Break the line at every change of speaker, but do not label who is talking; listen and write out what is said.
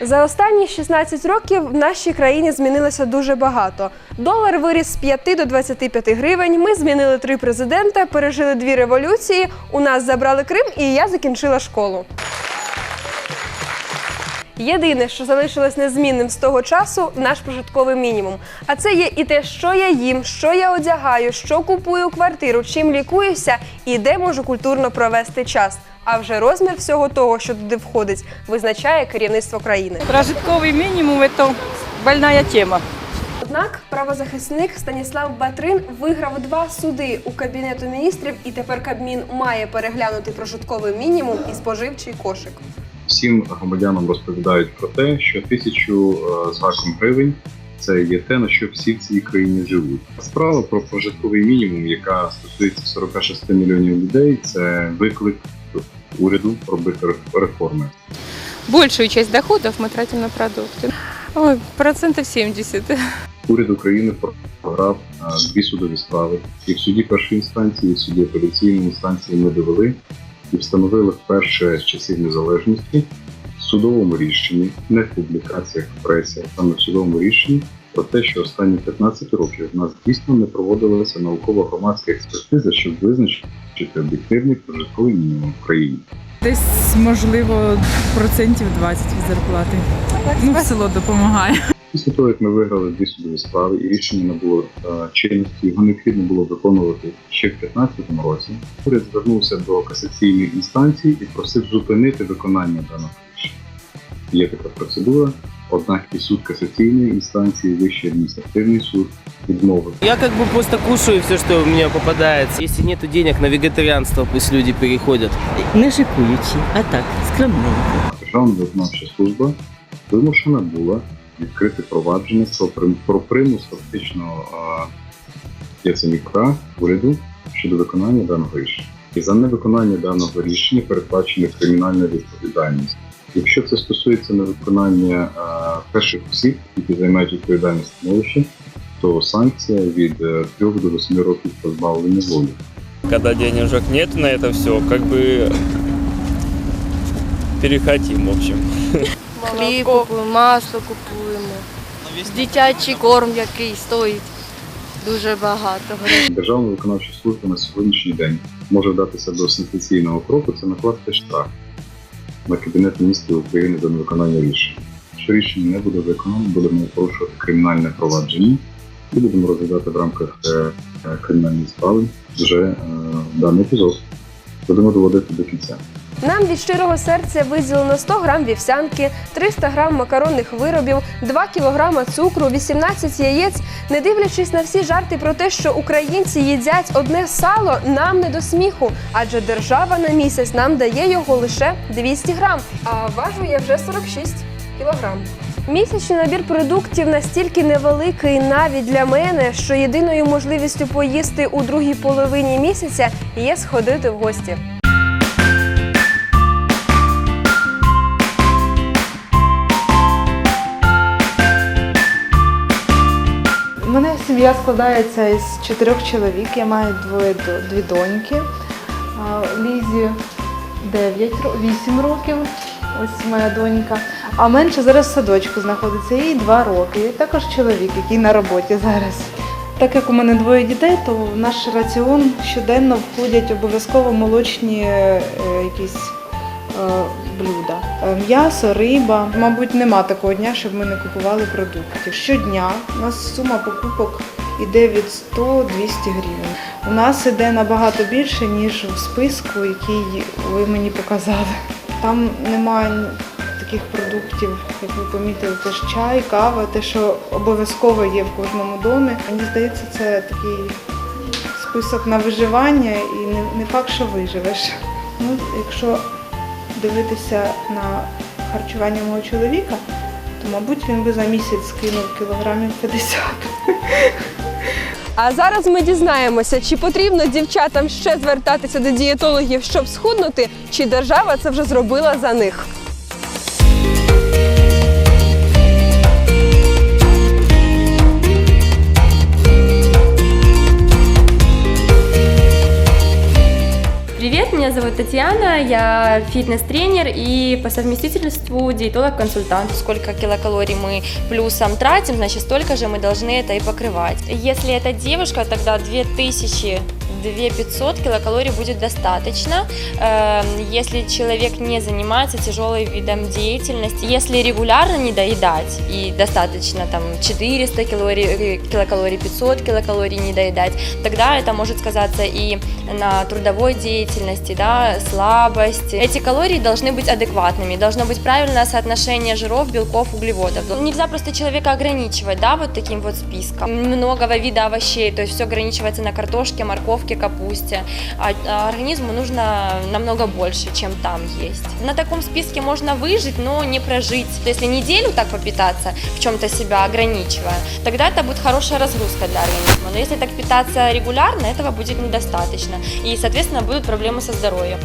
За останні 16 років в нашій країні змінилося дуже багато. Долар виріс з 5 до 25 гривень. Ми змінили три президента, пережили дві революції. У нас забрали Крим, і я закінчила школу. Єдине, що залишилось незмінним з того часу, наш прожитковий мінімум. А це є і те, що я їм, що я одягаю, що купую квартиру, чим лікуюся і де можу культурно провести час. А вже розмір всього того, що туди входить, визначає керівництво країни.
Прожитковый минимум – это больная тема.
Однак правозахисник Станіслав Батрин виграв два суди у кабінету міністрів, і тепер Кабмін має переглянути прожитковий мінімум і споживчий кошик.
всім громадянам розповідають про те, що тисячу е, з гаком гривень це є те, на що всі в цій країні живуть. Справа про прожитковий мінімум, яка стосується 46 мільйонів людей, це виклик уряду робити реформи.
Большую часть доходов мы тратим на продукты. Ой, процентов 70.
Уряд України програв дві судові справи, і в суді першої інстанції, і в суді апеляційної інстанції ми довели і встановили вперше з часів незалежності в судовому рішенні, не в публікаціях в пресі, а саме в судовому рішенні про те, що останні 15 років в нас дійсно не проводилася науково-громадська експертиза, щоб визначити об'єктивний прожитковий мінімум в країні.
Десь можливо процентів 20 від зарплати. Ну, село допомагає.
Після того, як ми виграли дві судові справи і рішення набуло е, чинності, його необхідно було виконувати ще в 2015 році. Уряд звернувся до касаційної інстанції і просив зупинити виконання даного рішення. Є така процедура, однак і суд касаційної інстанції, вищий адміністративний суд відмовив.
Я как бы просто кушаю все, что у меня попадается. Если нету денег на вегетарианство, пусть люди переходят.
не шикуючи, а так, скромненько.
Державна виконавча служба вимушена була відкрити провадження про, примус фактичного а, Яценюка уряду щодо виконання даного рішення. І за невиконання даного рішення передбачена кримінальна відповідальність. Якщо це стосується невиконання перших осіб, які займають відповідальне становище, то санкція від 3 до 8 років позбавлення волі.
когда денежек нет на это все, как бы перехотим, в общем.
Хліб купуємо, масло купуємо. Дитячий корм, який стоїть дуже багато грошей.
Державна виконавча служба на сьогоднішній день може вдатися до сенсаційного кроку це накласти штраф на Кабінет міністрів України за невиконання рішення. Якщо рішення не буде виконано, будемо порушувати кримінальне провадження і будемо розглядати в рамках е, е, кримінальної справи вже е, даний епізод. Будемо доводити до кінця.
Нам від щирого серця виділено 100 грам вівсянки, 300 грам макаронних виробів, 2 кілограма цукру, 18 яєць. Не дивлячись на всі жарти про те, що українці їдять одне сало, нам не до сміху, адже держава на місяць нам дає його лише 200 грам, а важу я вже 46 кілограм. Місячний набір продуктів настільки невеликий навіть для мене, що єдиною можливістю поїсти у другій половині місяця є сходити в гості.
Мене сім'я складається із чотирьох чоловік. Я маю двоє дві доньки. Лізі 9, 8 років. Ось моя донька. А менше зараз в садочку знаходиться, їй 2 роки. І також чоловік, який на роботі зараз. Так як у мене двоє дітей, то в наш раціон щоденно входять обов'язково молочні е, якісь блюда. Е, М'ясо, риба. Мабуть, нема такого дня, щоб ми не купували продуктів. Щодня у нас сума покупок іде від 100-200 гривень. У нас іде набагато більше, ніж в списку, який ви мені показали. Там немає таких продуктів, як ви помітили, це ж чай, кава, те, що обов'язково є в кожному домі. Мені здається, це такий список на виживання і не факт, що виживеш. Ну, якщо дивитися на харчування мого чоловіка, то, мабуть, він би за місяць скинув кілограмів 50.
А зараз ми дізнаємося, чи потрібно дівчатам ще звертатися до дієтологів, щоб схуднути, чи держава це вже зробила за них.
Привет, меня зовут Татьяна, я фитнес-тренер и по совместительству диетолог-консультант.
Сколько килокалорий мы плюсом тратим, значит, столько же мы должны это и покрывать. Если это девушка, тогда 2000 2500 килокалорий будет достаточно, Э, если человек не занимается тяжелым видом деятельности. Если регулярно не доедать и достаточно там 400 калорий, э, килокалорий, 500 килокалорий не доедать, тогда это может сказаться и на трудовой деятельности, да, слабость. Эти калории должны быть адекватными, должно быть правильное соотношение жиров, белков, углеводов. Нельзя просто человека ограничивать, да, вот таким вот списком. Многого вида овощей, то есть все ограничивается на картошке, морковке, капусте. А а организму нужно намного больше, чем там есть. На таком списке можно выжить, но не прожить. То есть, если неделю так попитаться, в чем-то себя ограничивая, тогда это будет хорошая разгрузка для организма. Но если так питаться регулярно, этого будет недостаточно. И, соответственно, будут проблемы со здоровьем.